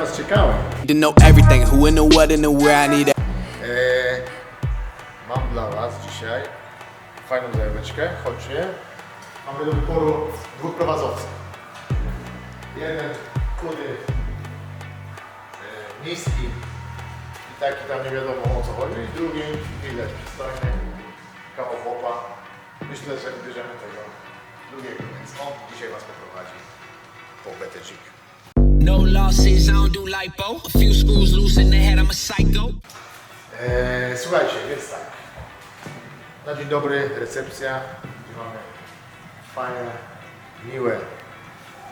was czekałem. To know everything, who in the what and the where I need it. Eee, mam dla Was dzisiaj fajną zajaweczkę. Chodźcie. Mamy do wyboru dwóch prowadzących. Jeden chudy, e, niski i taki tam nie wiadomo o co chodzi. I drugi widać przystojny, kawał chłopa. Myślę, że wybierzemy tego drugiego, więc on dzisiaj Was poprowadzi po BTG. No losses, I don't do lipo. A few screws loose in the head, I'm a psycho. Eee, słuchajcie, więc tak. Na dzień dobry, recepcja. Gdzie mamy fajne, miłe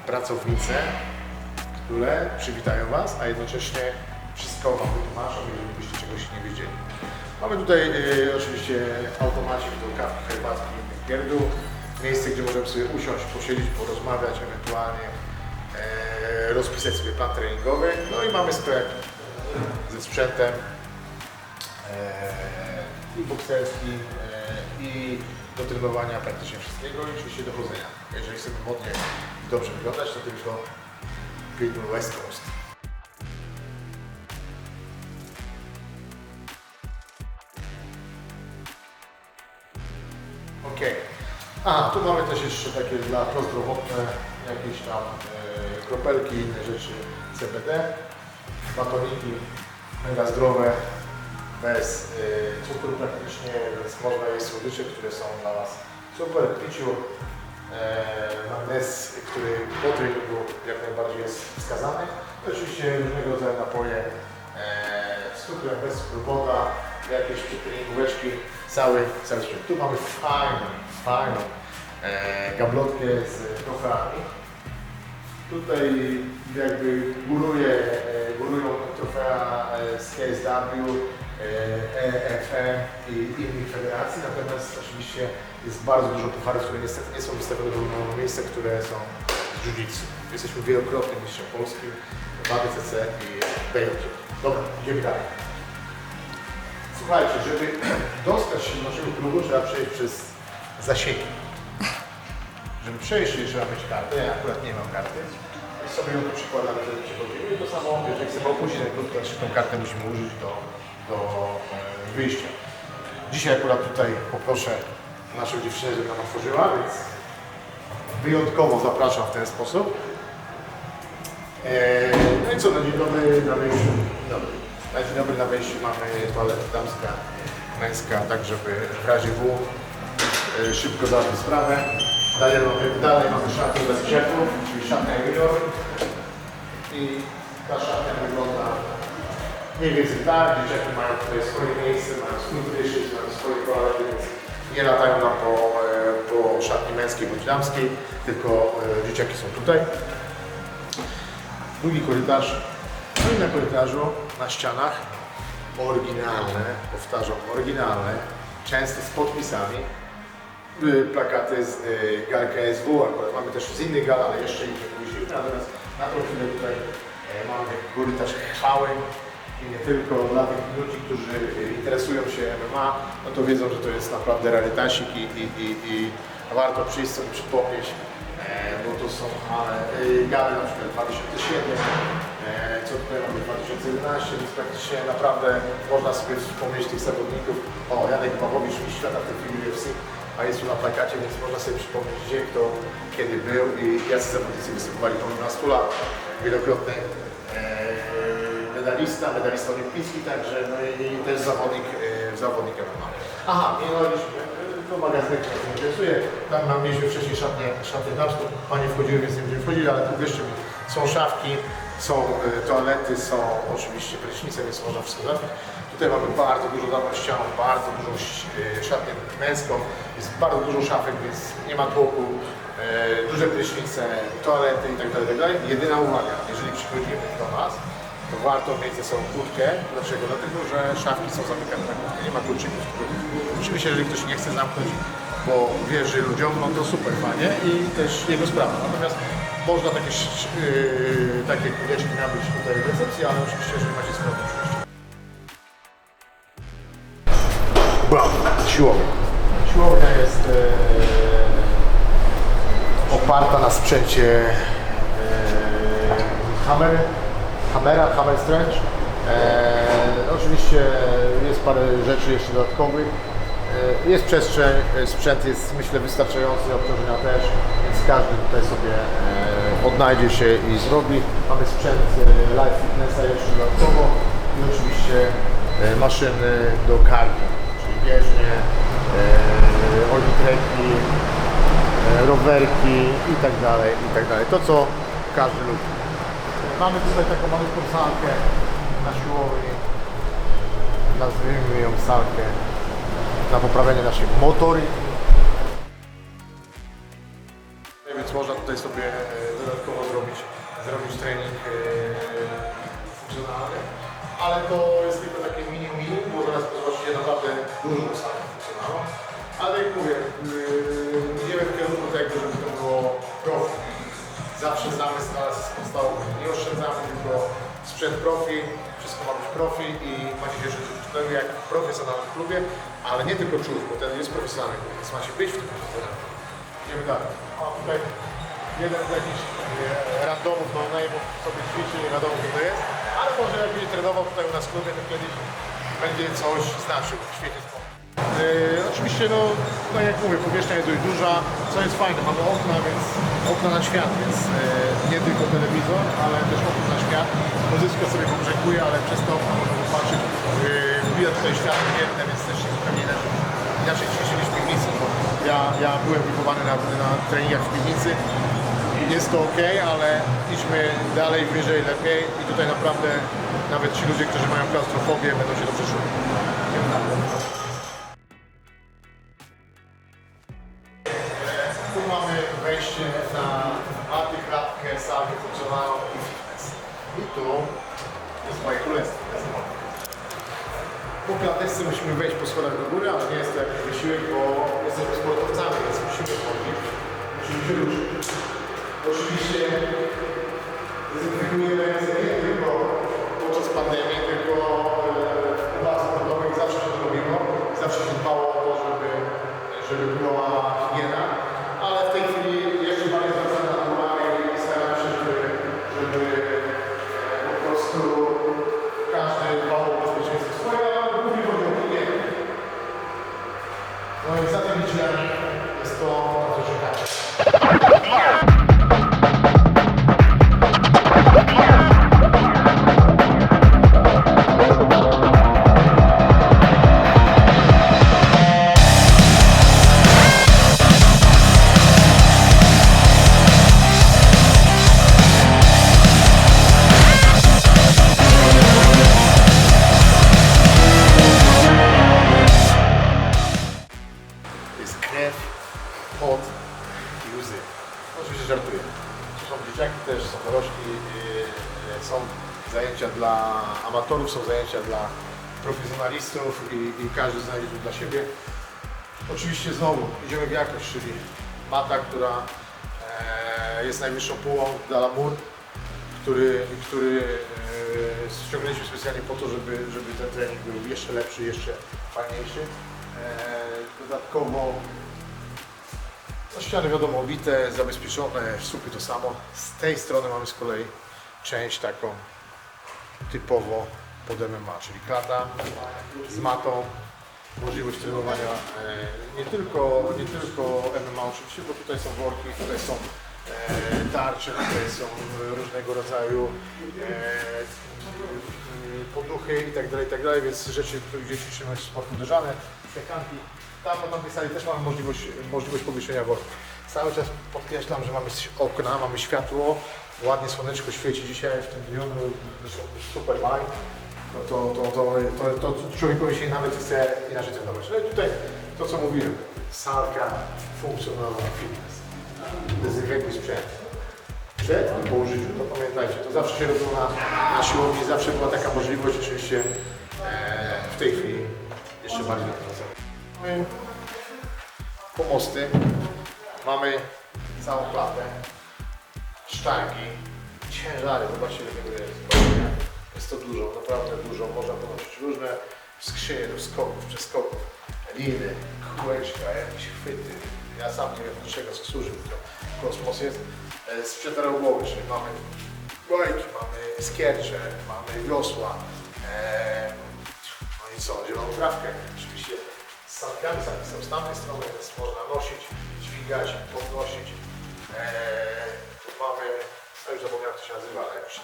pracownice, które przywitają Was, a jednocześnie wszystko Wam wytłumaczą, jeżeli czegoś nie wiedzieli. Mamy tutaj e, oczywiście automacik do kawki, herbatki innych pierdół. Miejsce, gdzie możemy sobie usiąść, posiedzieć, porozmawiać, ewentualnie rozpisać sobie plan treningowy. No i mamy sklep ze sprzętem, e, i bokserski, e, i do trenowania praktycznie wszystkiego i oczywiście do chodzenia. Jeżeli chcemy modnie dobrze wyglądać, to tylko Pitbull West Coast. Ok. A, tu mamy jeszcze takie dla prozdrowotne jakieś tam e, kropelki, inne rzeczy CBD, batoniki mega zdrowe, bez y, cukru praktycznie, więc można jeść słodycze, które są dla Was super w piciu. E, magnez, który po treningu jak najbardziej jest wskazany. I oczywiście różnego rodzaju napoje e, z cukrem, bez cukru, jakieś treningóweczki, cały, cały sprzęt. Tu mamy fajną e, gablotkę z trofeami. Tutaj jakby góruje, e, górują trofea e, z KSW, e, EFM i innych federacji, natomiast oczywiście jest bardzo dużo pucharów, które niestety nie są wystawione miejsca, które są z jiu-jitsu. Jesteśmy wielokrotnym mistrzem polskim w ADCC i BJJ. Dobra, idziemy dalej. Słuchajcie, żeby dostać się do naszego klubu, trzeba przejść przez zasieki. Żeby przejść, trzeba mieć kartę. Ja akurat nie mam karty. I sobie ją tu przykładamy, żeby przychodzimy. I to samo, jeżeli chcemy opuścić ten klub, to tą kartę musimy użyć do, do e, wyjścia. Dzisiaj akurat tutaj poproszę naszą dziewczynę, żeby nam otworzyła, więc wyjątkowo zapraszam w ten sposób. E, no i co, na dzień dobry na wejściu. Na dzień dobry na wejściu mamy toaletę damska, męska, tak żeby w razie W e, szybko załatwić sprawę. Dalej mamy, dalej mamy szatnię bez grzechów, czyli szatnia junior. I ta szatnia wygląda mniej więcej tak, dzieciaki mają tutaj swoje miejsce, mają swój prysznic, mają swoje toalety, więc nie latają nam po, e, po szatni męskiej bądź damskiej, tylko e, dzieciaki są tutaj. Drugi korytarz. No i na korytarzu, na ścianach oryginalne, powtarzam, oryginalne, często z podpisami, plakaty z y, gal KSW, akurat mamy też z innych gal, ale jeszcze ich nie puściliśmy, natomiast na tą chwilę tutaj e, mamy korytarz chwały i nie tylko dla tych ludzi, którzy y, interesują się MMA, no to wiedzą, że to jest naprawdę rarytasik i, i, i, i warto przyjść sobie przypomnieć, e, bo to są ale, y, gale na przykład 2007, e, co tutaj mamy 2011, więc praktycznie naprawdę można sobie wspomnieć tych zawodników. O, Janek Pawłowicz, świata w tej chwili UFC, a jest tu na plakacie, więc można sobie przypomnieć gdzie, kto, kiedy był i jacy zawodnicy występowali pomimo 12 lat. Wielokrotny e, medalista, medalista olimpijski także, no i, też zawodnik, e, zawodnik MMA. Aha, nie no, to magazynek nas interesuje. Tam nam mieliśmy wcześniej szatnię, szatnię damską, panie wchodziły, więc nie będziemy wchodzili, ale tu wierzcie mi, są szafki, są e, toalety, są oczywiście prysznice, więc można wszystko załatwić. Tutaj mamy bardzo dużo daną ścian, bardzo dużą e, szatnię męską, jest bardzo dużo szafek, więc nie ma tłoku, e, duże prysznice, toalety itd. itd. Jedyna uwaga, jeżeli przychodzimy do nas, to warto mieć ze sobą kłódkę. Dlaczego? Dlatego, że szafki są zamykane na kłódkę, nie ma kluczyków. Oczywiście, jeżeli ktoś nie chce zamknąć, bo wierzy ludziom, no to super fajnie i też jego sprawa. Natomiast można takie, yy, takie kółeczki nabyć tutaj w recepcji, ale oczywiście, jeżeli macie sprawę Bam, siłownia. Siłownia jest e, oparta na sprzęcie e, Hammer Hammera, Hammer Stretch. E, oczywiście jest parę rzeczy jeszcze dodatkowych. E, jest przestrzeń, e, sprzęt jest myślę wystarczający, obciążenia też, więc każdy tutaj sobie e, odnajdzie się i zrobi. Mamy sprzęt e, Live Fitnessa jeszcze dodatkowo i oczywiście e, maszyny do cardio, bieżnie, e, e, rowerki i tak dalej, i tak dalej. To co każdy lubi. Mamy tutaj taką malutką salkę na siłowni. Nazwijmy ją salkę na poprawianie naszej motoryki. Więc można tutaj sobie e, dodatkowo zrobić, zrobić trening e, funkcjonalny. Ale to jest tylko takie minimum, bo zaraz zobaczycie naprawdę dużą salę funkcjonalną. Ale jak mówię, yy, idziemy w kierunku tego, żeby to było profi. Zawsze zamysł nas podstawowy. Nie oszczędzamy tylko sprzęt profi, wszystko ma być profi i macie się czuć zupełnie jak w klubie, ale nie tylko czuć, bo ten jest profesjonalny klub, więc macie być w tym profesjonalnym. Idziemy dalej. O, tutaj jeden z jakichś e, randomów, no name'ów sobie ćwiczy, nie wiadomo kto to jest, ale może jak będzie trenował tutaj u nas w klubie, to kiedyś będzie coś znaczył w świecie sportu. Yy, oczywiście, no, tak jak mówię, powierzchnia jest dość duża, co jest fajne, mamy okna, więc okna na świat, więc yy, nie tylko telewizor, ale też okna na świat. Muzyka sobie pobrzękuje, ale przez to okno można popatrzeć, yy, wbija tutaj światło dzienne, więc też się zupełnie inaczej, inaczej niż w piwnicy, bo ja, ja byłem wychowany na, na treningach w piwnicy, jest to ok, ale idźmy dalej, wyżej, lepiej i tutaj naprawdę nawet ci ludzie, którzy mają klaustrofobię będą się dobrze czuli. Tu mamy wejście na antyklatkę, salę funkcjonalną i fitness. I tu jest moje królestwo. Po klateczce musimy wejść po schodach do góry, ale nie jest to jakiś wysiłek, bo jesteśmy sportowcami, więc musimy chodzić, musimy się ruszyć. Oczywiście ręce dla amatorów, są zajęcia dla profesjonalistów i, i każdy znajdzie tu dla siebie. Oczywiście znowu idziemy w jakość, czyli mata, która e, jest najwyższą półą Dalamur, który, który e, ściągnęliśmy specjalnie po to, żeby, żeby ten trening był jeszcze lepszy, jeszcze fajniejszy. E, dodatkowo no ściany wiadomo obite, zabezpieczone, słupy to samo. Z tej strony mamy z kolei część taką typowo pod MMA, czyli klata z matą, możliwość trenowania e, nie tylko, nie tylko MMA oczywiście, bo tutaj są worki, tutaj są e, tarcze, tutaj są różnego rodzaju e, poduchy i tak dalej, i tak więc rzeczy, które gdzieś ćwiczymy sport uderzane, sekanki. Tam na tamtej sali też mamy możliwość, możliwość powieszenia worków. Cały czas podkreślam, że mamy okna, mamy światło, ładnie słoneczko świeci dzisiaj w tym dniu, no, super maj. No to, to, to, to, to, człowiekowi się nawet chce inaczej trenować. No i tutaj to co mówiłem, salka funkcjonalna fitness. Dezynfekuj sprzęt. Przed i po użyciu, to pamiętajcie, to zawsze się robiło na, na siłowni, zawsze była taka możliwość, oczywiście e, w tej chwili jeszcze bardziej. Mamy pomosty, mamy całą klatę, sztangi, ciężary, zobaczcie ile tego jest. Jest to dużo, naprawdę dużo, można ponosić różne skrzynie do skoków, przeskoków, liny, kółeczka, jakieś chwyty. Ja sam nie wiem do czego służy to kosmos jest. E, Sprzęt aerobowy, czyli mamy bojki, mamy skiercze, mamy wiosła. E, no i co, zieloną trawkę. Oczywiście z sankami z tamtej strony, więc można nosić, dźwigać,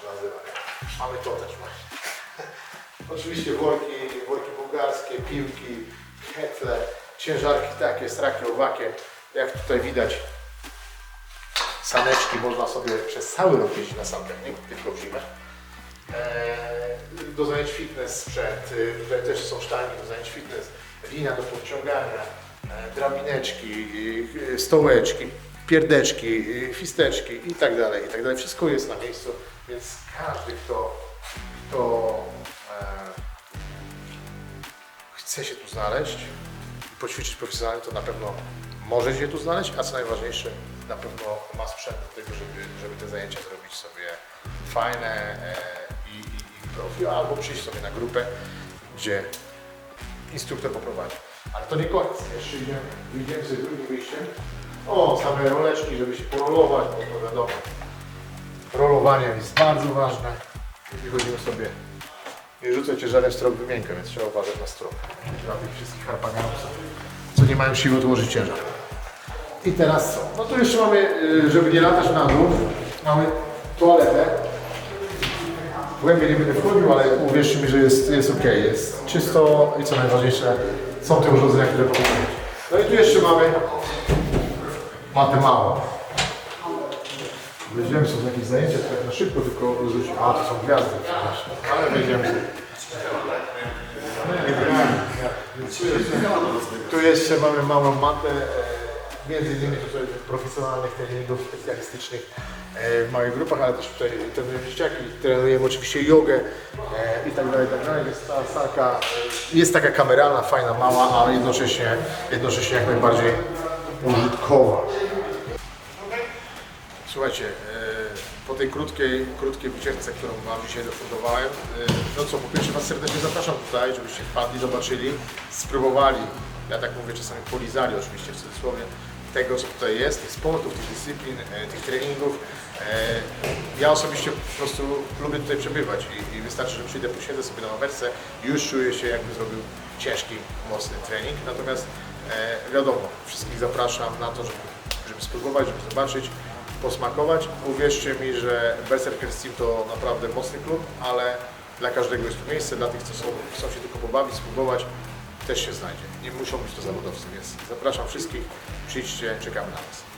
nie? Mamy to też właśnie. Oczywiście worki, worki bułgarskie, piłki, ketle, ciężarki takie, straki, owakie. Jak tutaj widać, saneczki można sobie przez cały rok jeździć na sankach, nie tylko w zimę. Do zajęć fitness sprzęt, y, tutaj też są sztangi do zajęć fitness, linia do podciągania, e, drabineczki, y, y, stołeczki, pierdeczki, y, fisteczki i tak dalej, i tak dalej. Wszystko jest na miejscu, więc każdy, kto, kto e, chce się tu znaleźć i poćwiczyć profesjonalnie, to na pewno może się tu znaleźć, a co najważniejsze, na pewno ma sprzęt do tego, żeby, żeby te zajęcia zrobić sobie fajne e, i, i, i profi, albo przyjść sobie na grupę, gdzie instruktor poprowadzi. Ale to nie koniec, jeszcze idziemy, idziemy sobie drugim wyjściem. O, same roleczki, żeby się porolować, bo to wiadomo, rolowanie jest bardzo ważne. I wychodzimy sobie nie rzucę ciężarem w strop wymienkę, więc trzeba uważać na strop. Dla tych wszystkich harpaganów, co- nie mają siły odłożyć ciężar. I teraz co? No tu jeszcze mamy, y, żeby nie latać na dół, mamy toaletę. Głębiej nie będę wchodził, ale uwierzcie mi, że jest, jest ok, jest czysto i co najważniejsze, są te urządzenia, które powinny. No i tu jeszcze mamy matę małą. Wiedziałem, są jakieś zajęcia, tak na szybko, tylko rzucić. A, to są gwiazdy. Ale wejdziemy sobie. Tu jeszcze mamy małą matę, e, między innymi tutaj profesjonalnych treningów specjalistycznych e, w małych grupach, ale też tutaj trenujemy dzieciaki, trenujemy oczywiście jogę e, i tak dalej, tak dalej. Jest ta salka, e, jest taka kameralna, fajna, mała, ale jednocześnie, jednocześnie jak najbardziej użytkowa. Słuchajcie, e, po tej krótkiej, krótkiej wycieczce, którą Wam dzisiaj zafundowałem, e, no co, po pierwsze Was serdecznie zapraszam tutaj, żebyście wpadli, zobaczyli, spróbowali, ja tak mówię czasami polizali oczywiście w cudzysłowie, tego co tutaj jest, tych sportów, tych dyscyplin, e, tych treningów. Ja osobiście po prostu lubię tutaj przebywać i, i wystarczy, że przyjdę, posiedzę sobie na rowerce i już czuję się jakbym zrobił ciężki, mocny trening. Natomiast wiadomo, wszystkich zapraszam na to, żeby, żeby spróbować, żeby zobaczyć, posmakować. Uwierzcie mi, że Berserkers Team to naprawdę mocny klub, ale dla każdego jest tu miejsce, dla tych, co są, chcą się tylko pobawić, spróbować, też się znajdzie. Nie muszą być to zawodowcy, więc zapraszam wszystkich, przyjdźcie, czekamy na Was.